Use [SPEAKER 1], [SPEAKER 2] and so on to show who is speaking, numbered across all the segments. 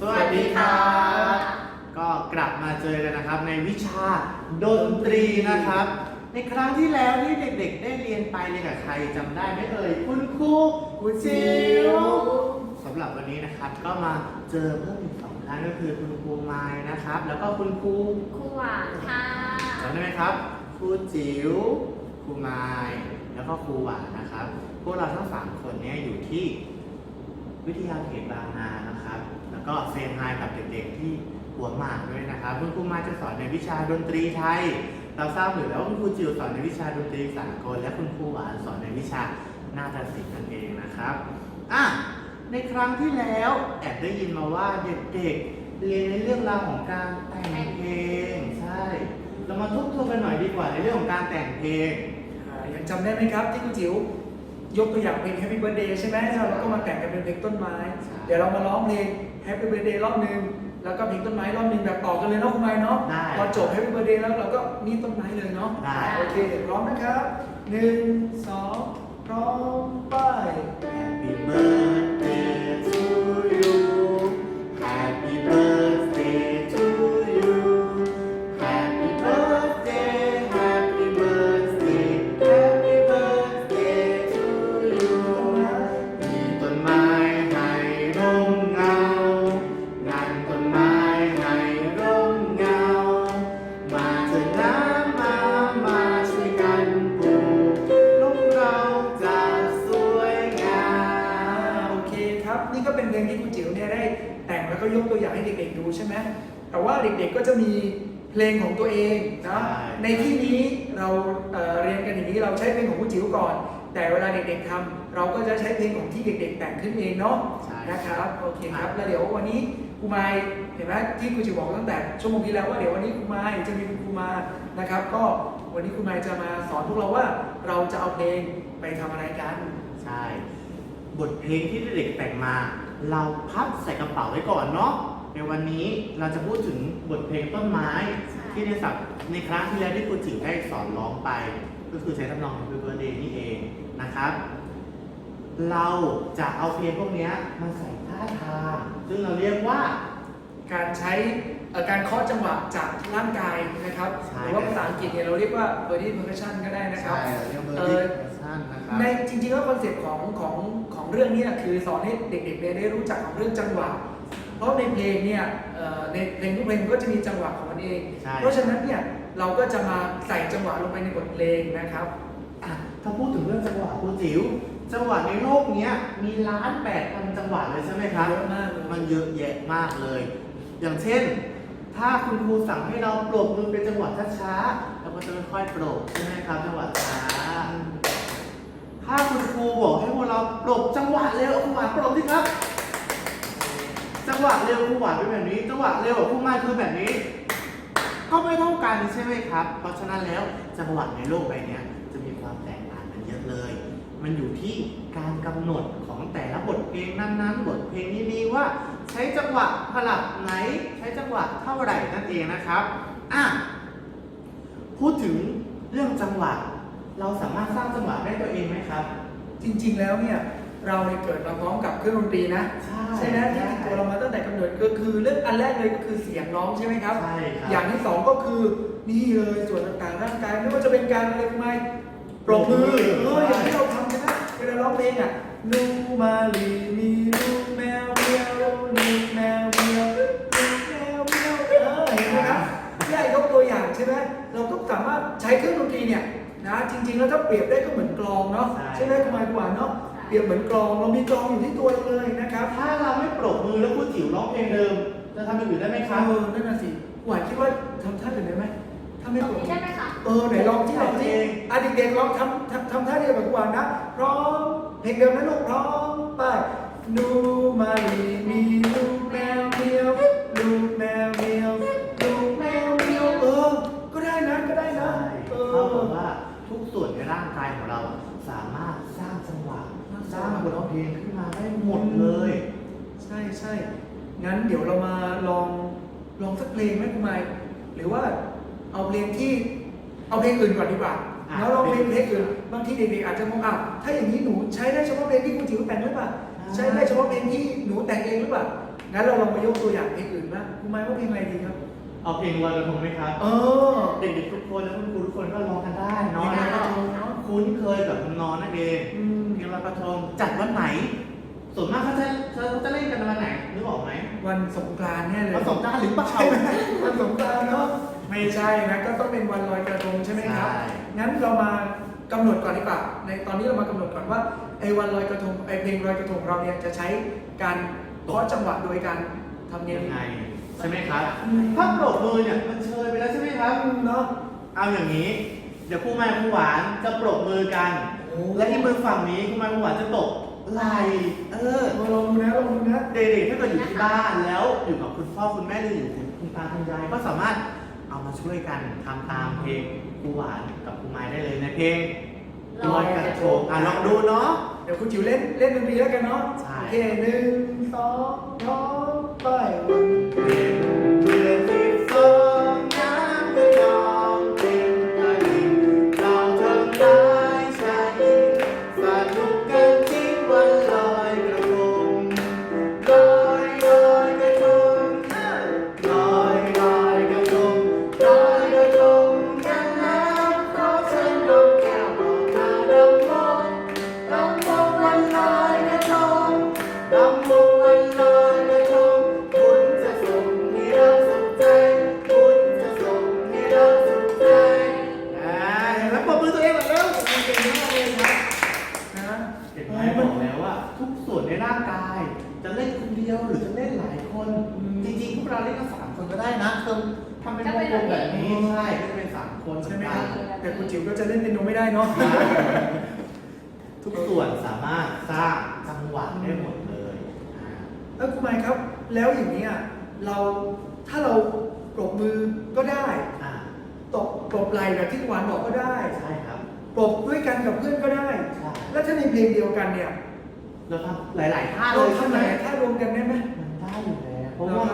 [SPEAKER 1] สวัสดีครับก็กลับมาเจอกันนะครับในวิชาดนตรีนะครับ ในครั้งที่แล้วที่เด็กๆ ได้เรียนไปเรียนกับใครจำได้ไหมเอ่ยคุณครูคุณจิ๋วสำหรับวันนี้นะครับก็มาเจอเพิ่มอีกสองท่านก็คือคุณครูไม้นะครับ แล้วก็คุณครู
[SPEAKER 2] ครูหวานค่ะ
[SPEAKER 1] จำได้ไหมครับครูจิ๋วครูไม้แล้วก็ครูหวานนะครับ พวกเราทั้งสามคนเนี้อยู่ที่วิทยาเขตบางนานะครับแล้ว ก็เซนไฮกับเด็กๆที่หัวหมากด้วยนะครับคุณครูมาจะสอนในวิชาดนตรีไทย เราทราบอยู่แล้วว่าคุณครูจิวสอนในวิชาดนตรีสากลและคุณครูหวานสอนในวิชานาฏศิลป์นั่นเองนะครับอะในครั้งที่แล้วแอบได้ยินมาว่าเด็กๆเรียนในเรื่องราวของการแต่งเพลงใช่เรามาทบทวนกันหน่อยดีกว่าในเรื่องของการแต่งเพลง
[SPEAKER 3] อ่ายังจำได้ไหมครับที่คุณจิ๋วยกตัวอย่างเพลง Happy Birthday ใช่ไหมแล้วเราก็มาแต่งกันเป็นเพลงต้นไม้
[SPEAKER 1] ใช่
[SPEAKER 3] เดี๋ยวเรามาร้องเพลง Happy Birthday รอบหนึ่งแล้วก็เพลงต้นไม้รอบหนึ่งแบบต่อกันเลยเนาะคุณไม้เนาะ
[SPEAKER 1] ได้
[SPEAKER 3] พอจบ Happy Birthday แล้วเราก็นี่ต้นไม้เลยเนาะ
[SPEAKER 1] ได้
[SPEAKER 3] โอเคพร้อมนะครับหนึ่งสองพร้อมไป
[SPEAKER 1] Happy birthday นี่ก็เป็
[SPEAKER 3] นเพลงที่คุณจิ๋วเนี่ยได้แต่งแล้วก็ยกตัวอย่างให้เด็กๆดูใช่ไหมแต่ว่าเด็กๆก็จะมีเพลงของตัวเองนะ
[SPEAKER 1] ใช่
[SPEAKER 3] ในที่นี้เราเอ่อเรียนกันอย่างนี้เราใช้เพลงของคุณจิ๋วก่อน แต่เวลาเด็กๆทำเราก็จะใช้เพลงของที่เด็ก ๆ แต่งขึ้นเองเนาะ
[SPEAKER 1] ใช่
[SPEAKER 3] นะครับโอเคครับแล้วเดี๋ยววันนี้ครูไมายเห็นไหมที่ครูจิ๋วบอกตั้งแต่ชั่วโมงที่แล้วว่าเดี๋ยววันนี้ครูไมายจะมีคุณครูมานะครับ ก็วันนี้ครูไมายจะมาสอนพวกเราว่าเราจะเอาเพลงไปทำอะไรกัน
[SPEAKER 1] ใช่ บทเพลงที่เด็กๆแต่งมา เราพับใส่กระเป๋าไว้ก่อนเนาะในวันนี้เราจะพูดถึงบทเพลงต้นไม้
[SPEAKER 2] ใช่
[SPEAKER 1] ที่ในสับในครั้งที่แล้วที่ครูจิ๋วได้สอนร้องไป ก็คือใช้ทำนอง Happy Birthday นี่เองนะครับ เราจะเอาเพลงพวกเนี้ยมาใส่ท่าทางซึ่งเราเรียกว่า
[SPEAKER 3] การใช้เอ่อการเคาะจังหวะจากร่างกายนะครับ
[SPEAKER 1] ใช่
[SPEAKER 3] หรือว่าภาษาอังกฤษเนี่ยเราเรียกว่า body percussion ก็ได้นะครับ
[SPEAKER 1] ใช่เรียกว่า
[SPEAKER 3] เอ
[SPEAKER 1] Birthday
[SPEAKER 3] อ
[SPEAKER 1] Version นะครับ
[SPEAKER 3] ในจริงๆแล้วคอนเซ็ปต์ของของของเรื่องนี้นะคือสอนให้เด็กๆเนี่ยได้รู้จักของเรื่องจังหวะ เพราะในเพลงเนี่ยเอ่อในเพลงทุกเพลงก็จะมีจังหวะของมันเอง
[SPEAKER 1] ใช่
[SPEAKER 3] เพราะฉะนั้นเนี่ยเราก็จะมาใส่จังหวะลงไปในบทเพลงนะครับ
[SPEAKER 1] อะถ้าพูดถึงเรื่องจังหวะครูจิ๋วจังหวะในโลกเนี้ยมีล้านแปดพันจังหวะเลยใช่ไหมครับ
[SPEAKER 3] เยอะมากเลย
[SPEAKER 1] มันเยอะแยะมากเลย อย่างเช่น ถ้าคุณครูสั่งให้เราปรบมือเป็นจังหวะช้าๆเราก็จะค่อยๆปรบใช่ไหมครับจังหวะช้า ถ้าคุณครูบอกให้พวกเราปรบจังหวะเร็วครูหวานปรบสิครับ จังหวะเร็วครูหวานเป็นแบบนี้ จังหวะเร็วของครูมาคือแบบนี้ ก็ไม่เท่ากันใช่ไหมครับ เพราะฉะนั้นแล้วจังหวะในโลกใบนี้จะมีความแตกต่างกันเยอะเลย มันอยู่ที่การกำหนดของแต่ละบทเพลงนั้นๆ บทเพลงนี้มีว่า ใช้จังหวะผลัดไหน ใช้จังหวะเท่าไหร่นั่นเองนะครับอะพูดถึงเรื่องจังหวะ เราสามารถสร้างจังหวะได้ตัวเองไหมครับ
[SPEAKER 3] จริงๆแล้วเนี่ยเราเนี่ยเกิดมาพร้อมกับเครื่องดนตรีนะ
[SPEAKER 1] ใช่
[SPEAKER 3] ไหมที่ติดตัวเรามาตั้งแต่กำเนิดก็คือเรื่องอันแรกเลยก็คือเสียงร้องใช่ไหมครับ
[SPEAKER 1] ใช่ครับ
[SPEAKER 3] อย่างที่สองก็คือนี่เลยส่วนต่างๆร่างกายไม่ว่าจะเป็นการอะไรไหมปรบมือเอออย่างที่เราทำกันนะเวลาร้องเพลงอะลูมาลีมีลู นี่ยนะจริง ๆ แล้วถ้าเปรียบได้ก็เหมือนกลองเนาะ
[SPEAKER 1] ใช่
[SPEAKER 3] ใช่ไหมคุณหมายกว่าเนาะเปรียบเหมือนกลองเรามีกลองอยู่ที่ตัวเราเลยนะครับ
[SPEAKER 1] ถ้าเราไม่ปรบมือแล้วพูดจิ๋วร้องเพลงเดิมจะทำอย่างอื่นได้ไหมครับ
[SPEAKER 3] เออนั่นน่ะสิหวานคิดว่าทำท่าอื่นได้ไหมถ้าไม่
[SPEAKER 2] ตร
[SPEAKER 3] ป
[SPEAKER 2] ง
[SPEAKER 3] รบ
[SPEAKER 2] นี้ได้ไหมคะ
[SPEAKER 3] เออไหนลองที่ลองที่อะเด็กๆลองทำทำทำท่าเดียวกับหวานนะพร้อมเพลงเดิมนะลูกพร้อมไปนูมาลีมีลูกแมวเมียว
[SPEAKER 1] หรื
[SPEAKER 3] อว่าเอาเพลงที่เอาเพลงอื่นก่อนดีกว่า
[SPEAKER 1] อะ
[SPEAKER 3] แล้วลองเพลงเพลงอื่นบางทีเด็กๆอาจจะมองอะถ้าอย่างนี้หนูใช้ได้เฉพาะเพลงที่คุณจิ๋วแต่งหรือเปล่า
[SPEAKER 1] อ่า
[SPEAKER 3] ใช้ได้เฉพาะเพลงที่หนูแต่งเองหรือเปล่างั้นเราลองมายกตัวอย่างเพลงอื่นบ้างคุณไม้ว่าเพลงอะไรดีครับ
[SPEAKER 1] เอาเพลงลอยกระทงไหมครับ
[SPEAKER 3] เออ
[SPEAKER 1] เด็กๆทุกคนและคุณครูทุกคนก็ร้องกันได้เนอน
[SPEAKER 3] เพลงลอยก
[SPEAKER 1] แล้วก็
[SPEAKER 3] ระทงเนอะ
[SPEAKER 1] คุ้นเคยกับนอนนั่นเอง
[SPEAKER 3] อืม
[SPEAKER 1] เพลงลอยกระทงจัดวันไหน ส่วนมากเขาจะเขาจะเล่นกันวันไหนนึกออกไหม
[SPEAKER 3] วันสงกรานต์เนี่ยเลย
[SPEAKER 1] วันสงกรานต์หรือเปล่า
[SPEAKER 3] ใช่ไหมวันสงกรานต์เนาะไม่ใช่นะก็ต้องเป็นวันลอยกระทงใช่ไหมครับ
[SPEAKER 1] ใช่
[SPEAKER 3] งั้นเรามากำหนดก่อนดีกว่าในตอนนี้เรามากำหนดก่อนว่าไอ้วันลอยกระทงไอ้เพลงลอยกระทงเราเนี่ยจะใช้การเคาะจังหวะโดยการทำเนียม
[SPEAKER 1] ยังไงใช่ไหมครับ
[SPEAKER 3] อืม
[SPEAKER 1] ถ้าปรบมือเนี่ยมันเชยไปแล้วใช่ไหมครับ
[SPEAKER 3] เนาะ
[SPEAKER 1] เอาอย่างนี้ เดี๋ยวครูไม้ครูหวานจะปรบมือกัน
[SPEAKER 3] โอ้
[SPEAKER 1] และที่มือฝั่งนี้ครูไม้ครูหวานจะตบ ไหล่เออ
[SPEAKER 3] มาลองดูนะลองดูนะ
[SPEAKER 1] เด็กๆถ้าเกิดอยู่ที่บ้านแล้วอยู่กับคุณพ่อคุณแม่หรืออยู่กับคุณตาคุณยายก็สามารถเอามาช่วยกันทำตามเพลงครูหวานกับครูไม้ได้เลยในเพลงลอยกระทงอะลองดูเนาะ
[SPEAKER 3] เดี๋ยวคุณจิ๋วเล่นเล่นดนตรีแล้วกันเนาะ
[SPEAKER 1] ใช่
[SPEAKER 3] โอเคหนึ่งสองพร้อมไปวัน
[SPEAKER 1] เป็น คนก็ได้นะทำทำเป็นวงกลมแบบนี้ใช่ก็จะเป็นสามคน
[SPEAKER 3] ใช่ไหม
[SPEAKER 1] เห
[SPEAKER 3] ค
[SPEAKER 1] มื
[SPEAKER 3] รั
[SPEAKER 1] อบนกัน
[SPEAKER 3] แต่คุณจิ๋วก็จะเล่นเป็นโนไม่ได้เนาะ
[SPEAKER 1] ทุกส่วนสามารถสร้างจังหวะได้หมดเลยอ่า
[SPEAKER 3] แล้วคุณไมค์ครับ แล้วอย่างนี้ยเราถ้าเราปรบมือก็ได้
[SPEAKER 1] อ่า
[SPEAKER 3] ตบปรบไหล่แบบที่หวานบอกก็ได้
[SPEAKER 1] ใช่ครับ
[SPEAKER 3] ปรบด้วยกันกับเพื่อนก็ได้
[SPEAKER 1] ใช่
[SPEAKER 3] แล้วถ้าในเพลงเดียวกันเนี่ย
[SPEAKER 1] เราทำหลายๆท่าเล
[SPEAKER 3] เรา
[SPEAKER 1] ยใช่
[SPEAKER 3] ทำ
[SPEAKER 1] ไห
[SPEAKER 3] ไห
[SPEAKER 1] ม
[SPEAKER 3] นถ้ารวมกันได้ไหม
[SPEAKER 1] มันได้อยู่แล้วเพราะว่า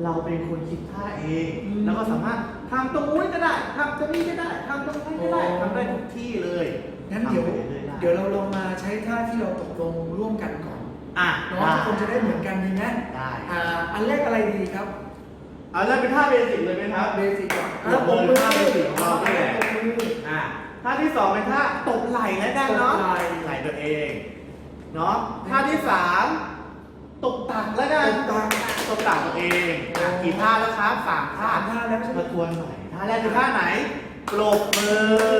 [SPEAKER 3] เหรอครับ
[SPEAKER 1] เราเป็นคนคิดท่าเอง
[SPEAKER 3] อืม
[SPEAKER 1] แล้วก็สามารถทำตรงนู้นก็ได้ทำตรงนี้ก็ได้ทำตรงนั้นก็ได้
[SPEAKER 3] อ๋อ
[SPEAKER 1] ทำได้ทุกที่เลย
[SPEAKER 3] งั้นเดี๋ยว
[SPEAKER 1] ทำไปรื่อๆไเดี๋
[SPEAKER 3] ยวเราลองมาใช้ท่าที่เราตกลงร่วมกันก่อน
[SPEAKER 1] อะ
[SPEAKER 3] เนาะทุกคนจะได้เหมือนกันดีไหม
[SPEAKER 1] ได้
[SPEAKER 3] อ่าอันแรกอะไรดีครับ
[SPEAKER 1] เอาเริ่มเป็นท่าเบสิกเลยไหมครับ
[SPEAKER 3] เบสิกก่อน
[SPEAKER 1] ปรบมือท่าเบสิกของเรานี่แหละ
[SPEAKER 3] ปรบมือ
[SPEAKER 1] อะท่าที่สองเป็นท่าตบไหล่แล้วกันเนาะ
[SPEAKER 3] ตบไหล่
[SPEAKER 1] ไหล่ตัวเองเนาะท่าที่สามตบตักแล้วกัน
[SPEAKER 3] ตบตั ก
[SPEAKER 1] ตบตักตัวเองอะกี่ท่าแล้วครับสามท่า
[SPEAKER 3] สามท่าแล้วใช่ไหม
[SPEAKER 1] มาทวนหน่อยท่าแรกคือท่าไหนปรบมือ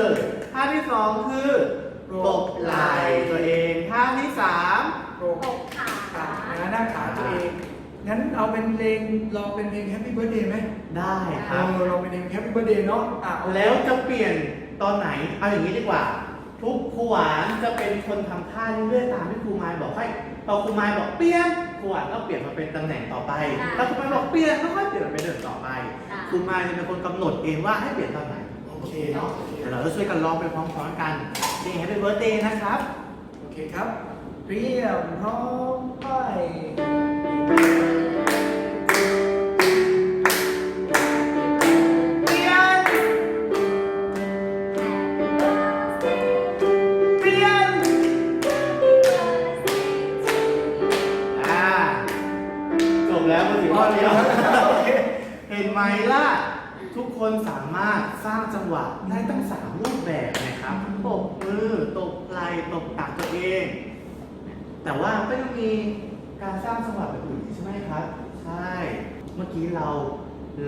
[SPEAKER 1] ท่าที่สองคือตบไหล่ตัวเอง ท่าที่สาม
[SPEAKER 3] โปรบขานะหน้าขาตัวเอง งั้นเอาเป็นเพลงลองเป็นเพลง Happy Birthday ไหม
[SPEAKER 1] ได้ค
[SPEAKER 3] เอ
[SPEAKER 1] รับ
[SPEAKER 3] อลองเป็นเพลง Happy Birthday เนาะอะเอา
[SPEAKER 1] แล้วจะเปลี่ยนตอนไหน เอาอย่างนี้ดีกว่า ทุกครูหวานจะเป็นคนทำท่าเรื่อยๆตามที่ครูไม้บอกให้พอครูไม้บอกเปลี่ยน ครูหวานก็เปลี่ยนมาเป็นตำแหน่งต่อไป
[SPEAKER 2] ค่ะ
[SPEAKER 1] ถ้าครูไม้บอกเปลี่ยนก็ค่อยเปลี่ยนมาเป็นเดินต่อไป
[SPEAKER 2] ค่ะ
[SPEAKER 1] ครูไม้จะเป็นคนกำหนดเองว่าให้เปลี่ยนตอนไหน โอเคเนาะ เดี๋ยวเราจะช่วยกันร้องไปพร้อมๆกันเพลง Happy Birthday นะครับ
[SPEAKER 3] โอเคครับ เตรียมพร้อมไป
[SPEAKER 1] เป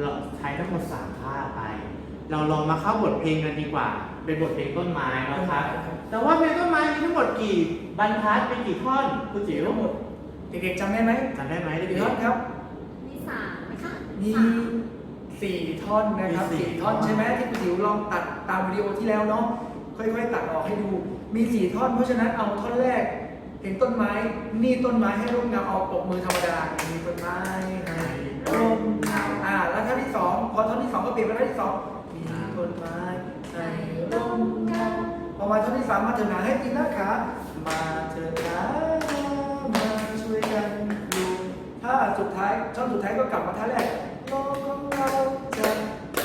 [SPEAKER 1] เราใช้ทั้งหมดสามท่าไป เราลองมาเข้าบทเพลงกันดีกว่า เป็นบทเพลงต้นไม้นะครับ แต่ว่าเพลงต้นไม้มีทั้งหมดกี่บรรทัดเป็นกี่ท่อนคุณจิ๋ว
[SPEAKER 3] ทั้งหมดเด็กๆจำได้ไหม
[SPEAKER 1] จำได้ไหม
[SPEAKER 3] เด็
[SPEAKER 1] เด็
[SPEAKER 3] ก
[SPEAKER 1] ก
[SPEAKER 3] ๆท่อนครับ
[SPEAKER 2] มีสามไหมคะ
[SPEAKER 3] มี
[SPEAKER 2] สาม
[SPEAKER 3] สี่ท่อนนะครับ
[SPEAKER 1] มีสี่
[SPEAKER 3] สี่ท่อน
[SPEAKER 1] ท่อน
[SPEAKER 3] ใช่ไหมที่คุณจิ๋วลองตัดตามวิดีโอที่แล้วเนาะค่อยๆ ตัดออกให้ดู มีสี่ท่อน เพราะฉะนั้นเอาท่อนแรกเห็นต้นไม้ นี่ต้นไม้ให้ร่มเงาเอาปกมือธรรมดามีต้นไม้ให้ร่มเงาอ่าแล้ว ท่อนที่สองพอท่อนที่สองก็เปลี่ยนเป็นท่อนที่สองมีต้นไม้ให้ร่มเงาพอมาท่อนที่สามมาเถิดหนาให้กินนะคะมาเถิดหนามาช่วยกันดูถ้าสุดท้ายท่อนสุดท้ายก็กลับมาท่าแรกโลกของเราจะ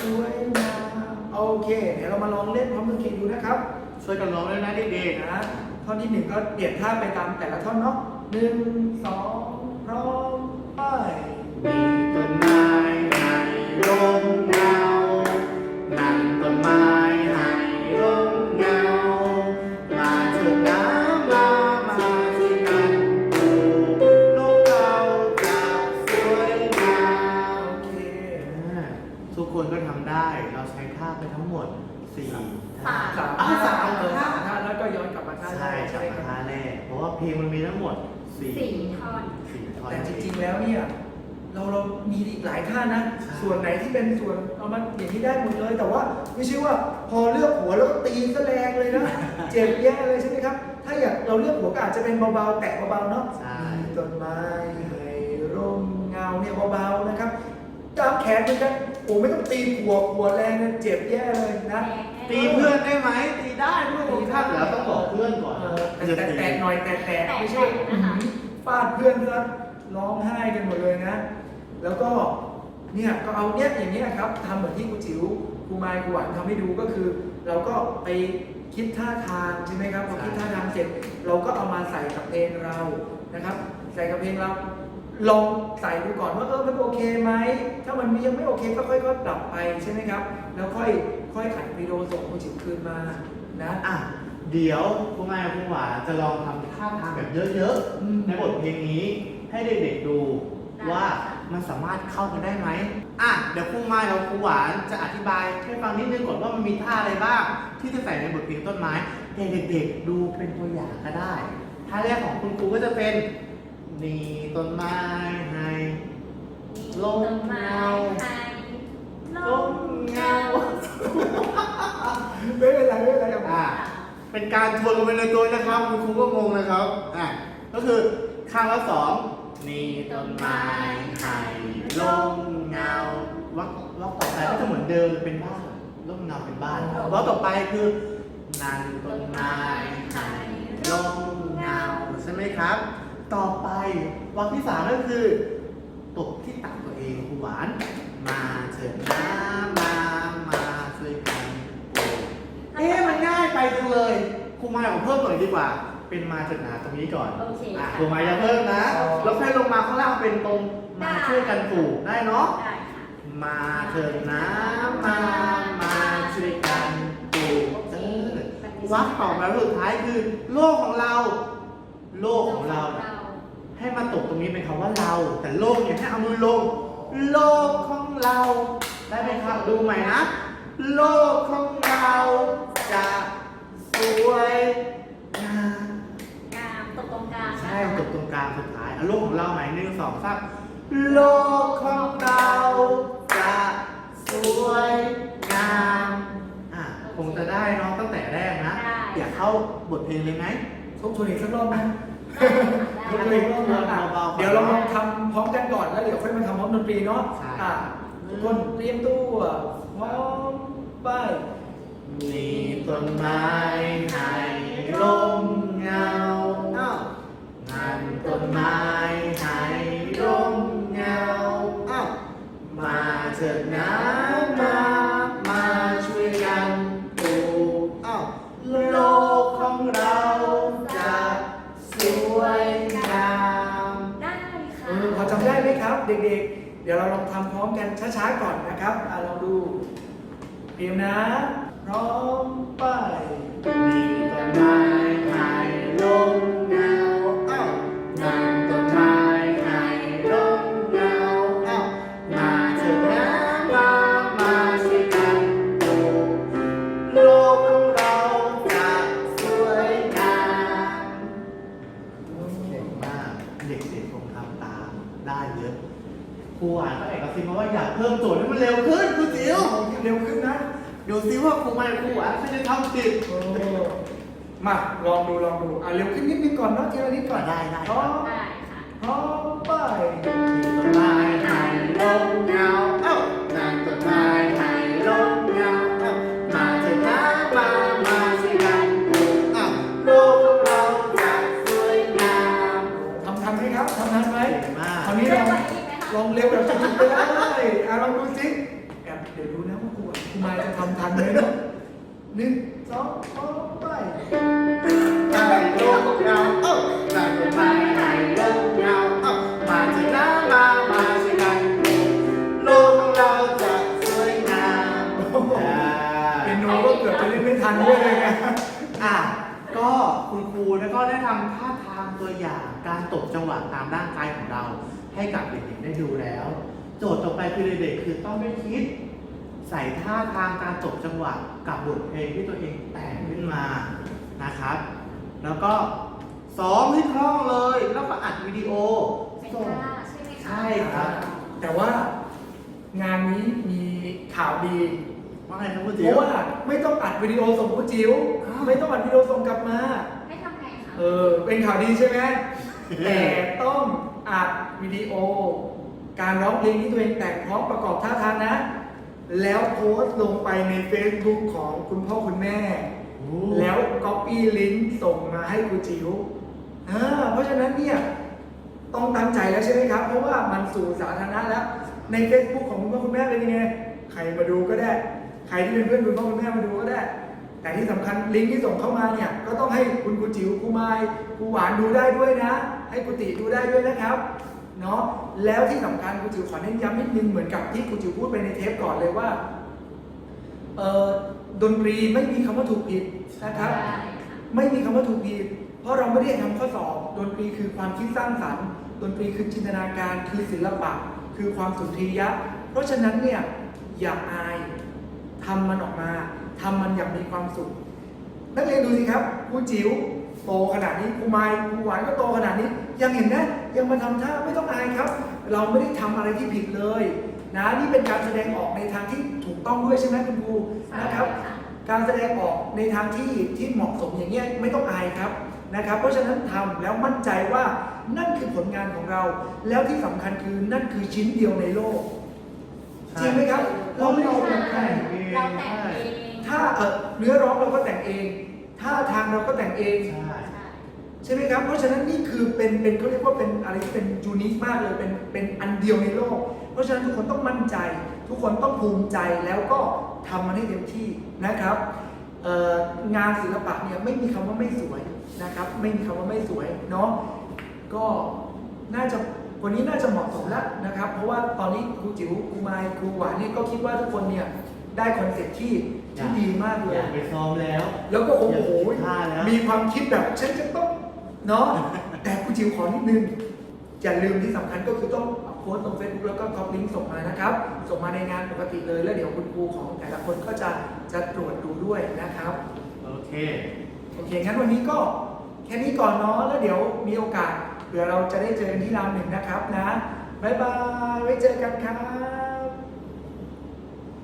[SPEAKER 3] สวยงามโอเค เดี๋ยวเรามาลองเล่นพร้อมมือคิดดูนะครับ
[SPEAKER 1] ช่วยกันร้องด้วยนะเด็กๆ
[SPEAKER 3] นะท่อนที่หนึ่งก็เปลี่ยนท่าไปตามแต่ละท่อนเนาะหนึ่งสองพร้อมไป
[SPEAKER 1] ร่มเงา นั่งต้นไม้ให้ร่มเงา มาเถิดนะมามาช่วยกันปลูกโลกเราจะสวยงาม
[SPEAKER 3] โอเค
[SPEAKER 1] อ่าทุกคนก็ทำได้ เราใช้ท่าไปทั้งหมดสี่ท่า
[SPEAKER 3] สาม
[SPEAKER 1] อะสาม
[SPEAKER 3] เออ
[SPEAKER 1] ท่า
[SPEAKER 3] สามท่าแล้วก็ย้อนกลับมาท่า
[SPEAKER 1] ใช่
[SPEAKER 3] แรก
[SPEAKER 1] กลับ
[SPEAKER 3] ไหม
[SPEAKER 1] มา
[SPEAKER 3] ครับ
[SPEAKER 1] ท่าแรกเพราะว่าเพลงมันมีทั้งหมดสี่
[SPEAKER 2] สี่ท่อน
[SPEAKER 1] สี่ท่อน
[SPEAKER 3] แต่จริงๆแล้วเนี่ย เราเรามีอีกหลายท่านะ
[SPEAKER 1] ใช่
[SPEAKER 3] ส่วนไหนที่เป็นส่วนเอามาอย่างที่ได้หมดเลย แต่ว่าไม่ใช่ว่าพอเลือกหัวแล้วก็ตีซะแรงเลยนะ เจ็บแย่เลยใช่ไหมครับ ถ้าอยากเราเลือกหัวก็อาจจะเป็นเบาๆ แตะเบาๆเนาะ
[SPEAKER 1] ใช่
[SPEAKER 3] มีต้นไม้ให้ร่มเงาเนี่ยเบาๆนะครับตามแขนเหมือนกันโอ้ไม่ต้องตีหัวหัวแรงนะเจ็บแย่เลยนะ
[SPEAKER 1] ตีเพื่อนได้ไหมตีได้เพื่อนถ้าเหลือต้องบอกเพื่อนก่อน
[SPEAKER 3] เออ
[SPEAKER 1] จะ
[SPEAKER 3] แต่
[SPEAKER 1] ตี
[SPEAKER 3] แตะหน่อยแต่แต่ไม่ใช่
[SPEAKER 2] แตะๆนะคะ
[SPEAKER 3] ฟาดเพื่อนเพื่อนร้องไห้กันหมดเลยนะ แล้วก็เนี่ยก็เอาเนี่ยอย่างเนี้ยครับทำเหมือนที่ครูจิ๋วครูไมค์ครูหวานทำให้ดูก็คือ เราก็ไปคิดท่าทางใช่ไหมครับพอคิดท่าทางเสร็จ เราก็เอามาใส่กับเพลงเรานะครับ ใส่กับเพลงเราลองใส่ดูก่อนว่าเออมันโอเคไหมถ้ามันยังไม่โอเคก็ค่อยๆปรับไปใช่ไหมครับ แล้วค่อยค่อยอัดวิดีโอส่งครูจิ๋วคืนมานะ
[SPEAKER 1] อะเดี๋ยวคุณแม่คุณหวานจะลองทำท่าทางแบบเยอะ
[SPEAKER 3] อืม
[SPEAKER 1] ๆในบทเพลงนี้ให้เด็กๆดู
[SPEAKER 2] ได้
[SPEAKER 1] ว่า มันสามารถเข้ากันได้ไหมอะเดี๋ยวครูไม้กับครูหวานจะอธิบายให้ฟังนิดนึงก่อนว่ามันมีท่าอะไรบ้าง ที่จะใส่ในบทเพลงต้นไม้ให้เด็กๆดูเป็นตัวอย่างก็ได้ท่าแรกของคุณครูก็จะเป็นนี่ต้นไม้ให้ลมเงา
[SPEAKER 2] ล
[SPEAKER 1] ล
[SPEAKER 2] ม
[SPEAKER 1] ม
[SPEAKER 2] เงา
[SPEAKER 1] เงา
[SPEAKER 3] ไม่เป็นไรไม่เป็นไรครับ
[SPEAKER 1] อะเป็นการทวนกันไปในตัวนะครับ คุณครูก็งงนะครับอะก็คือข้างละสอง นี่ต้นไม้ให้ลมเงาวักวักต่อไปก็จะเหมือนเดิมเป็นบ้านลมเงาเป็นบ้านวักต่อไปคือนั่นต้นไม้ให้ลมเงาใช่ไหมครับ ต่อไปวักที่สามก็คือตบที่ตักตัวเองครูหวาน มาเถิดนะมามาช่วยกันเอ๊ะมันง่ายไปจังเลยครูมายผมเพิ่มหน่อยดีกว่า เป็นมาจากหนาตรงนี้ก่อน
[SPEAKER 2] โอเค
[SPEAKER 1] อะ
[SPEAKER 2] ค่ะ
[SPEAKER 1] ครูมายจะเพิ่มนะ
[SPEAKER 3] อ๋อ
[SPEAKER 1] แล้วค่อยลงมาข้างล่างเป็นตรงมาช่วยกันปลูกได้เนาะ
[SPEAKER 2] ได้ค่ะ
[SPEAKER 1] มาเถิดนะมา มาช่วยกันปลูกเออวักต่อมาสุดท้ายคือ โลกของเรา โลกของเรา ให้มาตกตรงนี้เป็นคำว่าเรา แต่โลกเนี่ยให้เอามือลง โลกของเรา ได้ไหมครับ ดูใหม่นะ โลกของเราจะสวยงาม
[SPEAKER 2] กามตกต รงกลาง
[SPEAKER 1] ใช่ตกตรงกลางสุดท้ายเอาโลกของเราใหม่หนึ่งสองสามโลกของเราจะสวยงามอะคงจะได้เน้องตั้งแต่แรกนะอยากเข้าบทเพลงเลยไหม
[SPEAKER 3] ทบทวนอีกสักรอบนะ
[SPEAKER 2] ได้
[SPEAKER 3] ทบ
[SPEAKER 2] ค่ะ
[SPEAKER 3] ทวนอีกรอบนะอะ
[SPEAKER 1] เบาๆ
[SPEAKER 3] เดี๋ยวเราลองทำพร้อมกันก่อนแล้วเดี๋ยวค่อยมาทำพร้อมดนตรีเนาะ
[SPEAKER 1] ใช่
[SPEAKER 3] อะทุกคนเตรียมตัวพร้อมไป
[SPEAKER 1] มีต้นไม้ให้ลมเงาอ้าว นั่นต้นไม้ให้ลมเงาอ้าวมาเถิดนะมา มาช่วยกันปลูกโลกของเราจะสวยงาม
[SPEAKER 2] ได้ค่ะ
[SPEAKER 3] เออพอจำได้ไหมครับ เด็กๆ เดี๋ยวเราลองทำพร้อมกันช้าๆก่อนนะครับอะลองดูเตรียมนะ พร้อมไป
[SPEAKER 1] มีต้นไม้ อ่านก็เอกสิทธิ์มาว่าอยากเพิ่มโจทย์ให้มันเร็วขึ้นครูจิ๋ว
[SPEAKER 3] เอาเร็วขึ้นนะ
[SPEAKER 1] ดูซิว่าครูไม่ครูอ่านเขาจะทำติด
[SPEAKER 3] โอ้มาลองดูลองดูอะเร็วขึ้นนิดนึงก่อนเนาะทีละนิดก่อน
[SPEAKER 1] ได้ได้
[SPEAKER 3] พร้อม
[SPEAKER 2] ได้ค่ะ
[SPEAKER 3] พร้อมไป
[SPEAKER 1] ต้นไม้ให้ลมเงา ลองเล็บแบบจริๆได้อะลองดูสิแอบเดี๋ยวดูนะ
[SPEAKER 3] ว่าครูครูมาจะทำทันไหม
[SPEAKER 1] เนาะ
[SPEAKER 3] หนึ่ง
[SPEAKER 2] ส
[SPEAKER 3] อง
[SPEAKER 2] สามไปไก่โล
[SPEAKER 3] กเงาเอ้าไก่ไม้ไก่โลกเงาเอ้ามาสิน้ะมามาสิกันโลกเราจะสวยงามเป็
[SPEAKER 1] นโนก็เกือบจะเล่นไม่ทันด้วยเลยไงอะก็คุณครูแล้วก็ได้ทำท่าทางตัวอย่างการตบจังหวะตามร่างกายของเรา ให้กับเด็กๆได้ดูแล้ว โจทย์ต่อไปคือเด็กๆคือต้องได้คิด ใส่ท่าทางการตบจังหวะกับบทเพลงที่ตัวเองแต่งขึ้นมานะครับ แล้วก็ซ้อมให้คล่องเลย แล้วก็อัดวิดีโอ
[SPEAKER 2] เป็น
[SPEAKER 1] ส่ง
[SPEAKER 2] ท่าใช่ไหมคะ
[SPEAKER 1] ใช่ครับ
[SPEAKER 3] แต่ว่างานนี้มีข่าวดี
[SPEAKER 1] ว่าไงครับคุณ
[SPEAKER 3] เพ
[SPEAKER 1] จิ๋ว
[SPEAKER 3] ราะว่าไม่ต้องอัดวิดีโอส่งครูจิ๋ว
[SPEAKER 1] อ้าว
[SPEAKER 3] ไม่ต้องอัดวิดีโอส่งกลับมา
[SPEAKER 2] ให้ทำไงคะ
[SPEAKER 3] เออเป็นข่าวดีใช่ไหมแต่ต้อง อัดวิดีโอ การร้องเพลงที่ตัวเองแต่งพร้อมประกอบท่าทางนะ แล้วโพสต์ลงไปใน Facebook ของคุณพ่อคุณแม่
[SPEAKER 1] โอ้
[SPEAKER 3] แล้ว Copy ลิงก์ส่งมาให้ครูจิ๋วอ่าเพราะฉะนั้นเนี่ยต้องตั้งใจแล้วใช่ไหมครับ เพราะว่ามันสู่สาธารณะแล้ว ใน Facebook ของคุณพ่อคุณแม่เป็นยังไง ใครมาดูก็ได้ ใครที่เป็นเพื่อนคุณพ่อคุณแม่มาดูก็ได้ แต่ที่สำคัญลิงก์ที่ส่งเข้ามาเนี่ยก็ต้องให้คุณครูจิ๋วครูไม้ครูหวานดูได้ด้วยนะ ให้ครูติดูได้ด้วยนะครับเนาะแล้วที่สำคัญครูจิ๋วขอเน้นย้ำนิดนึงเหมือนกับที่ครูจิ๋วพูดไปในเทปก่อนเลยว่าเอ่อดนตรีไม่มีคำว่าถูกผิดนะครับ
[SPEAKER 2] ได้ค่ะ
[SPEAKER 3] ไม่มีคำว่าถูกผิด เพราะเราไม่ได้ทำข้อสอบดนตรีคือความคิดสร้างสรรค์ ดนตรีคือจินตนาการคือศิลปะ คือความสุนทรียะ เพราะฉะนั้นเนี่ยอย่าอายทำมันออกมา ทำมันอย่างมีความสุข นักเรียนดูสิครับครูจิ๋วโตขนาดนี้ครูไม้ครูหวานก็โตขนาดนี้ ยังเห็นนะยังมาทำท่าไม่ต้องอายครับ เราไม่ได้ทำอะไรที่ผิดเลยนะนี่เป็นการแสดงออกในทางที่ถูกต้องด้วยใช่ไหมคุณครูนะครับ การแสดงออกในทางที่ที่เหมาะสมอย่างเงี้ยไม่ต้องอายครับนะครับ เพราะฉะนั้นทำแล้วมั่นใจว่านั่นคือผลงานของเรา แล้วที่สำคัญคือนั่นคือชิ้นเดียวในโลกจริงไหมครับ เราไม่เอา
[SPEAKER 2] ใช่
[SPEAKER 3] แต่ง
[SPEAKER 2] เราแต่งเอง
[SPEAKER 3] ถ้าเออเนื้อร้องเราก็แต่งเองท่าทางเราก็แต่งเอง
[SPEAKER 1] ใช่
[SPEAKER 2] ใช่
[SPEAKER 3] ใช่ไหมครับ เพราะฉะนั้นนี่คือเป็นเป็นเขาเรียกว่าเป็นอะไรที่เป็นยูนิคมากเลยเป็นเป็นอันเดียวในโลก เพราะฉะนั้นทุกคนต้องมั่นใจ ทุกคนต้องภูมิใจแล้วก็ทำมันให้เต็มที่นะครับเอ่องานศิลปะเนี่ยไม่มีคำว่าไม่สวยนะครับ ไม่มีคำว่าไม่สวยเนาะก็น่าจะวันนี้น่าจะเหมาะสมแล้วนะครับ เพราะว่าตอนนี้ครูจิ๋วครูไมายครูหวานเนี่ยก็คิดว่าทุกคนเนี่ย ได้คอนเซ็ปต์ที่ที่ดีมากเล
[SPEAKER 1] อย ยากไปซ้อมแล้ว
[SPEAKER 3] แล้วก็โอ้โห
[SPEAKER 1] ท่าแล้ว
[SPEAKER 3] มีความคิดแบบฉันจะต้องเนาะ แต่ครูจิ๋วขอนิดนึง อย่าลืมที่สำคัญก็คือต้องโพสต์ลงเฟซบุ๊กแล้วก็คอปลิงก์ส่งมานะครับ ส่งมาในงานปกติเลย แล้วเดี๋ยวคุณครูของแต่ละคนก็จะจะตรวจดูด้วยนะครับ
[SPEAKER 1] โอเค
[SPEAKER 3] โอเค งั้นวันนี้ก็แค่นี้ก่อนเนาะ แล้วเดี๋ยวมีโอกาสเผื่อเราจะได้เจอกันที่รามหนึ่งนะครับนะ บ๊ายบาย ไว้เจอกันครับ